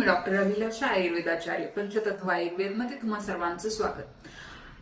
मी doctor अभिलाषा आयुर्वेदाचार्य पंचतत्व आयुर्वेदमध्ये तुम्हा सर्वांचं स्वागत.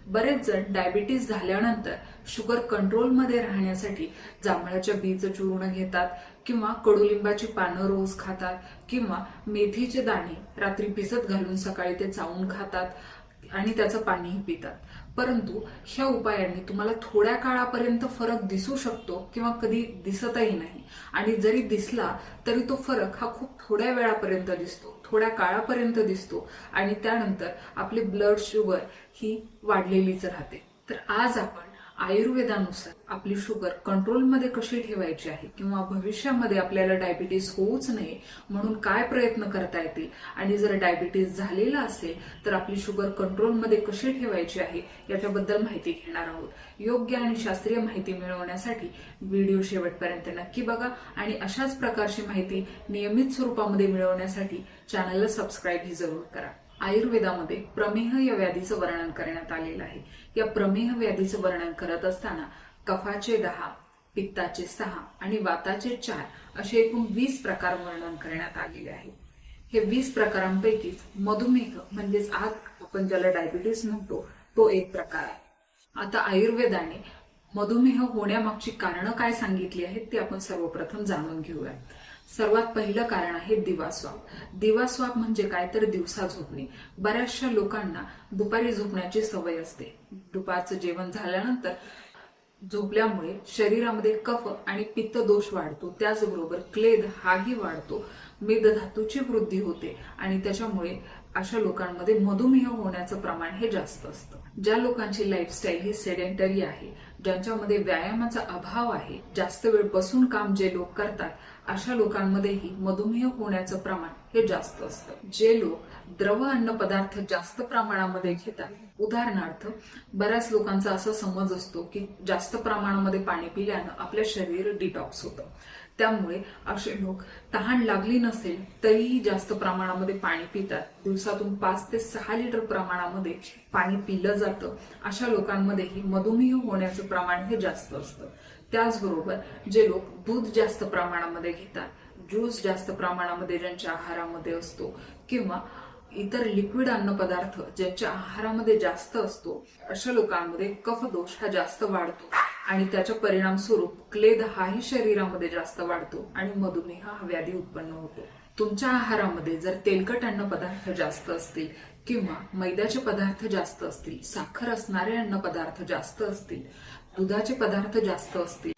बरेच जण डायबिटीस झाल्यानंतर शुगर कंट्रोलमध्ये राहण्यासाठी जांभळाच्या बीज चूर्ण घेतात किंवा कडुलिंबाची पानं रोज खातात किंवा मेथीचे दाणे रात्री भिजत घालून सकाळी ते चावून खातात आणि त्याचं पाणीही पितात. परंतु ह्या उपायांनी तुम्हाला थोड्या काळापर्यंत फरक दिसू शकतो किंवा कधी दिसतही नाही. आणि जरी दिसला तरी तो फरक हा खूप थोड्या वेळापर्यंत दिसतो थोड्या काळापर्यंत दिसतो आणि त्यानंतर आपली ब्लड शुगर ही वाढलेलीच राहते. तर आज आपण आयुर्वेदानुसार आपली शुगर कंट्रोलमध्ये कशी ठेवायची आहे किंवा भविष्यामध्ये आपल्याला डायबिटीस होऊच नये म्हणून काय प्रयत्न करता येतील? आणि जर डायबिटीस झालेला असेल तर आपली शुगर कंट्रोलमध्ये कशी ठेवायची आहे याच्याबद्दल माहिती घेणार आहोत. योग्य आणि शास्त्रीय माहिती मिळवण्यासाठी व्हिडिओ शेवटपर्यंत नक्की बघा आणि अशाच प्रकारची माहिती नियमित स्वरूपामध्ये मिळवण्यासाठी चॅनलला सबस्क्राईब ही जरूर करा. आयुर्वेदामध्ये प्रमेह या व्याधीचं वर्णन करण्यात आलेलं आहे. या प्रमेह व्याधीचं वर्णन करत असताना कफाचे दहा पित्ताचे सहा आणि वाताचे चार असे एकूण वीस प्रकार वर्णन करण्यात आलेले आहे. हे वीस प्रकारांपैकीच मधुमेह म्हणजेच आज आपण ज्याला डायबिटीस म्हणतो तो एक प्रकार आहे. आता आयुर्वेदाने मधुमेह होण्यामागची कारणं काय सांगितली आहेत ते आपण सर्वप्रथम जाणून घेऊया सर्वात पहिलं कारण आहे दिवास्वाप. दिवास्वाप म्हणजे काय? तर दिवसा झोपणे. बऱ्याचशा लोकांना दुपारी झोपण्याची सवय असते. दुपारचं जेवण झाल्यानंतर झोपल्यामुळे शरीरामध्ये कफ आणि पित्त दोष वाढतो. त्याचबरोबर क्लेद हाही वाढतो. मेदधातूची वृद्धी होते आणि त्याच्यामुळे अशा लोकांमध्ये मधुमेह होण्याचं प्रमाण हे जास्त असतं. ज्या लोकांची लाईफस्टाईल ही सेडेंटरी आहे ज्यांच्यामध्ये व्यायामाचा अभाव आहे जास्त वेळ बसून काम जे लोक करतात अशा लोकांमध्येही मधुमेह होण्याचं प्रमाण हे जास्त असतं. जे लोक द्रव अन्न पदार्थ जास्त प्रमाणामध्ये घेतात उदाहरणार्थ बऱ्याच लोकांचा असा समज असतो की जास्त प्रमाणामध्ये पाणी पिल्यानं आपलं शरीर डिटॉक्स होतं. त्यामुळे असे लोक तहान लागली नसेल तरीही जास्त प्रमाणामध्ये पाणी पितात. दिवसातून पाच ते सहा लिटर प्रमाणामध्ये पाणी पिलं जातं. अशा लोकांमध्येही मधुमेह होण्याचं प्रमाण हे जास्त असतं. त्याचबरोबर जे लोक दूध जास्त प्रमाणामध्ये घेतात ज्यूस जास्त प्रमाणामध्ये ज्यांच्या आहारामध्ये असतो किंवा इतर लिक्विड अन्न पदार्थ ज्यांच्या आहारामध्ये जास्त असतो अशा लोकांमध्ये कफ दोष हा जास्त वाढतो. आणि त्याच्या परिणाम स्वरूप क्लेद हाही शरीरामध्ये जास्त वाढतो आणि मधुमेह हा व्याधी उत्पन्न होतो. तुमच्या आहारामध्ये जर तेलकट अन्न पदार्थ जास्त असतील किंवा मैद्याचे पदार्थ जास्त असतील साखर असणारे अन्न पदार्थ जास्त असतील दुधाचे पदार्थ जास्त असतील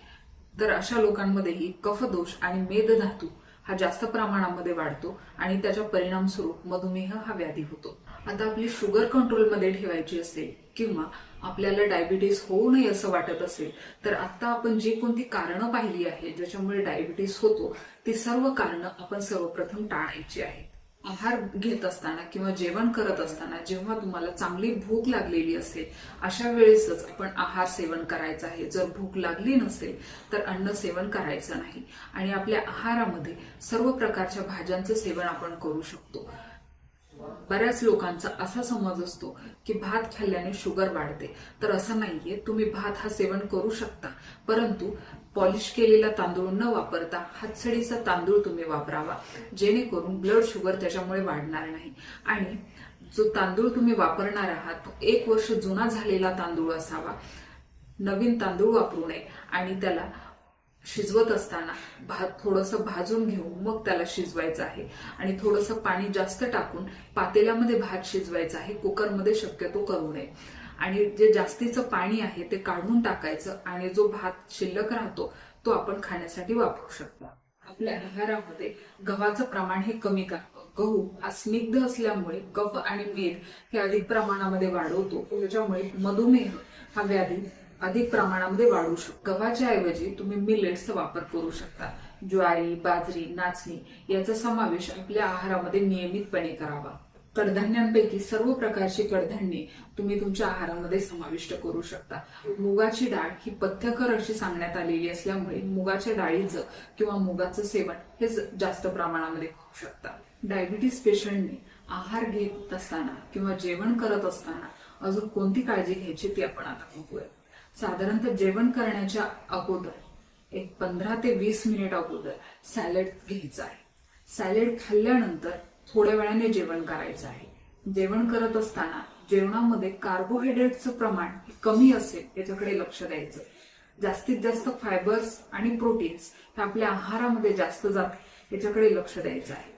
तर अशा लोकांमध्येही कफदोष आणि मेदधातू हा जास्त प्रमाणामध्ये वाढतो आणि त्याचा परिणाम स्वरूप मधुमेह हा व्याधी होतो. आता आपली शुगर कंट्रोलमध्ये ठेवायची असेल किंवा आपल्याला डायबिटीस होऊ नये असं वाटत असेल तर आता आपण जी कोणती कारणं पाहिली आहेत ज्याच्यामुळे डायबिटीस होतो ती सर्व कारणं आपण सर्वप्रथम टाळायची आहेत. आहार घेत असताना किंवा जेवण करत असताना जेव्हा तुम्हाला चांगली भूक लागलेली असेल अशा वेळेसच आपण आहार सेवन करायचं आहे. जर भूक लागली नसेल तर अन्न सेवन करायचं नाही. आणि आपल्या आहारामध्ये सर्व प्रकारच्या भाज्यांचं सेवन आपण करू शकतो. बऱ्याच लोकांचा असा समज असतो की भात खाल्ल्याने शुगर वाढते. तर असं नाहीये. तुम्ही भात हा सेवन करू शकता. परंतु पॉलिश केलेला तांदूळ न वापरता हातसडीचा तांदूळ तुम्ही वापरावा. जेणेकरून ब्लड शुगर त्याच्यामुळे वाढणार नाही. आणि जो तांदूळ तुम्ही वापरणार आहात तो एक वर्ष जुना झालेला तांदूळ असावा. नवीन तांदूळ वापरू नये. आणि त्याला शिजवत असताना भात थोडंसं भाजून घेऊन मग त्याला शिजवायचं आहे. आणि थोडंसं पाणी जास्त टाकून पातेल्यामध्ये भात शिजवायचा आहे. कुकरमध्ये शक्यतो करू नये. आणि जे जास्तीचं पाणी आहे ते काढून टाकायचं आणि जो भात शिल्लक राहतो तो आपण खाण्यासाठी वापरू शकता. आपल्या आहारामध्ये गव्हाचं प्रमाण हे कमी करावं गहू हा स्निग्ध असल्यामुळे कफ आणि मीठ हे अधिक प्रमाणामध्ये वाढवतो त्याच्यामुळे मधुमेह हा व्याधी अधिक प्रमाणामध्ये वाढू शकतो. गव्हाच्या ऐवजी तुम्ही मिलेट्सचा वापर करू शकता. ज्वारी बाजरी नाचणी याचा समावेश आपल्या आहारामध्ये नियमितपणे करावा. कडधान्यांपैकी सर्व प्रकारची कडधान्ये तुम्ही तुमच्या आहारामध्ये समाविष्ट करू शकता. मुगाची डाळ ही पथ्यकर अशी सांगण्यात आलेली असल्यामुळे मुगाच्या डाळीचं किंवा मुगाचं सेवन हे जास्त प्रमाणामध्ये करू शकता. डायबिटीस पेशंटने आहार घेत असताना किंवा जेवण करत असताना अजून कोणती काळजी घ्यायची ती आपण आता बघूया. साधारणतः जेवण करण्याच्या अगोदर एक पंधरा ते वीस मिनिट अगोदर सॅलड घ्यायचं आहे. सॅलड खाल्ल्यानंतर थोड्या वेळाने जेवण करायचं आहे. जेवण करत असताना जेवणामध्ये कार्बोहायड्रेटचं प्रमाण कमी असेल याच्याकडे लक्ष द्यायचं. जास्तीत जास्त फायबर्स आणि प्रोटीन्स हे आपल्या आहारामध्ये जास्त जात याच्याकडे लक्ष द्यायचं आहे.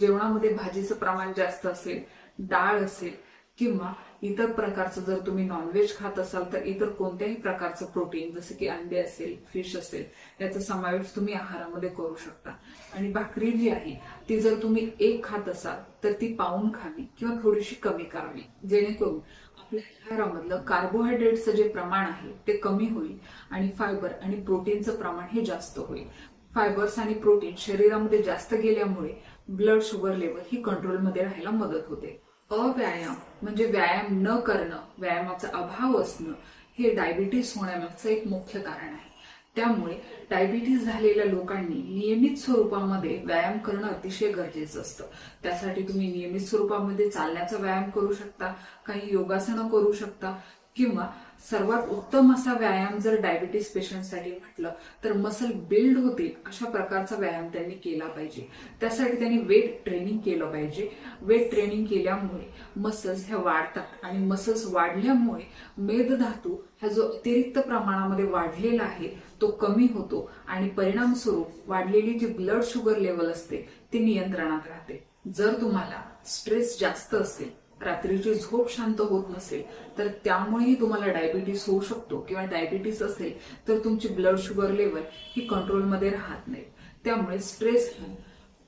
जेवणामध्ये भाजीचं प्रमाण जास्त असेल डाळ असेल किंवा इतर प्रकारचं जर तुम्ही नॉनव्हेज खात असाल तर इतर कोणत्याही प्रकारचं प्रोटीन जसं की अंडे असेल फिश असेल याचा समावेश तुम्ही आहारामध्ये करू शकता. आणि भाकरी जी आहे ती जर तुम्ही एक खात असाल तर ती पाहून खावी किंवा थोडीशी कमी करावी. जेणेकरून आपल्या आहारामधलं कार्बोहायड्रेटचं जे प्रमाण आहे ते कमी होईल आणि फायबर आणि प्रोटीनचं प्रमाण हे जास्त होईल. फायबर्स आणि प्रोटीन शरीरामध्ये जास्त गेल्यामुळे ब्लड शुगर लेवल ही कंट्रोलमध्ये राहायला मदत होते. अव्यायाम म्हणजे व्यायाम न करणं व्यायामाचा अभाव असणं हे डायबिटीस होण्यामागचं एक मुख्य कारण आहे. त्यामुळे डायबिटीस झालेल्या लोकांनी नियमित स्वरूपामध्ये व्यायाम करणं अतिशय गरजेचं असतं. त्यासाठी तुम्ही नियमित स्वरूपामध्ये चालण्याचा व्यायाम करू शकता काही योगासनं करू शकता किंवा सर्वात उत्तम असा व्यायाम जर डायबिटीस पेशंटसाठी म्हटलं तर मसल बिल्ड होतील अशा प्रकारचा व्यायाम त्यांनी केला पाहिजे. त्यासाठी त्यांनी वेट ट्रेनिंग केलं पाहिजे. वेट ट्रेनिंग केल्यामुळे मसल्स ह्या वाढतात आणि मसल्स वाढल्यामुळे मेदधातू हा जो अतिरिक्त प्रमाणामध्ये वाढलेला आहे तो कमी होतो आणि परिणामस्वरूप वाढलेली जी ब्लड शुगर लेवल असते ती नियंत्रणात राहते. जर तुम्हाला स्ट्रेस जास्त असेल रात्रीची झोप शांत होत नसेल तर त्यामुळेही तुम्हाला डायबिटीस होऊ शकतो किंवा डायबिटीस असेल तर तुमची ब्लड शुगर लेवल ही कंट्रोलमध्ये राहत नाही. त्यामुळे स्ट्रेस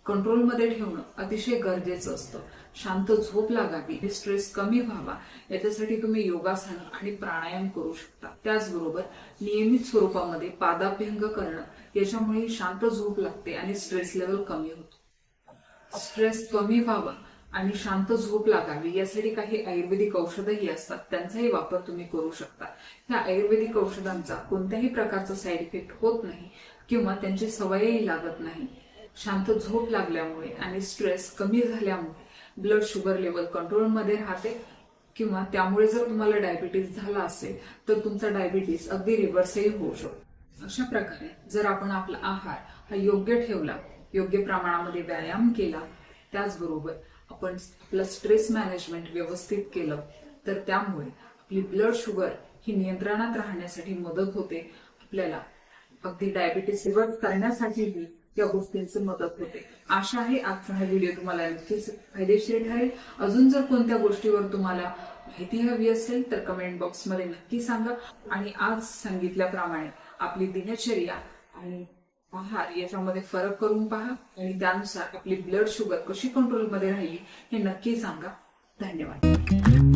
कंट्रोलमध्ये ठेवणं अतिशय गरजेचं असतं. शांत झोप लागावी स्ट्रेस कमी व्हावा याच्यासाठी तुम्ही योगासन आणि प्राणायाम करू शकता. त्याचबरोबर नियमित स्वरूपामध्ये पादाभ्यंग करणं याच्यामुळे शांत झोप लागते आणि स्ट्रेस लेवल कमी होतो. स्ट्रेस कमी व्हावा आणि शांत झोप लागावी यासाठी काही आयुर्वेदिक औषधही असतात. त्यांचाही वापर तुम्ही करू शकता. ह्या आयुर्वेदिक औषधांचा कोणत्याही प्रकारचा साईड इफेक्ट होत नाही किंवा त्यांची सवयही लागत नाही. शांत झोप लागल्यामुळे आणि स्ट्रेस कमी झाल्यामुळे ब्लड शुगर लेवल कंट्रोलमध्ये राहते किंवा त्यामुळे जर तुम्हाला डायबिटीस झाला असेल तर तुमचा डायबिटीस अगदी रिव्हर्सही होऊ शकतो. अशा प्रकारे जर आपण आपला आहार हा योग्य ठेवला योग्य प्रमाणामध्ये व्यायाम केला त्याचबरोबर आपण आपलं स्ट्रेस मॅनेजमेंट व्यवस्थित केलं तर त्यामुळे आपली ब्लड शुगर ही नियंत्रणात राहण्यासाठी मदत होते. आपल्याला अगदी डायबिटीस रिवर्स करण्यासाठीही या गोष्टींची मदत होते. आशा आहे आजचा हा व्हिडिओ तुम्हाला नक्कीच फायदेशीर ठरेल. अजून जर कोणत्या गोष्टीवर तुम्हाला माहिती हवी असेल तर कमेंट बॉक्समध्ये नक्की सांगा. आणि आज सांगितल्याप्रमाणे आपली दिनचर्या आणि आहार याच्यामध्ये फरक करून पहा. आणि त्यानुसार आपली ब्लड शुगर कशी कंट्रोलमध्ये राहिली हे नक्की सांगा. धन्यवाद.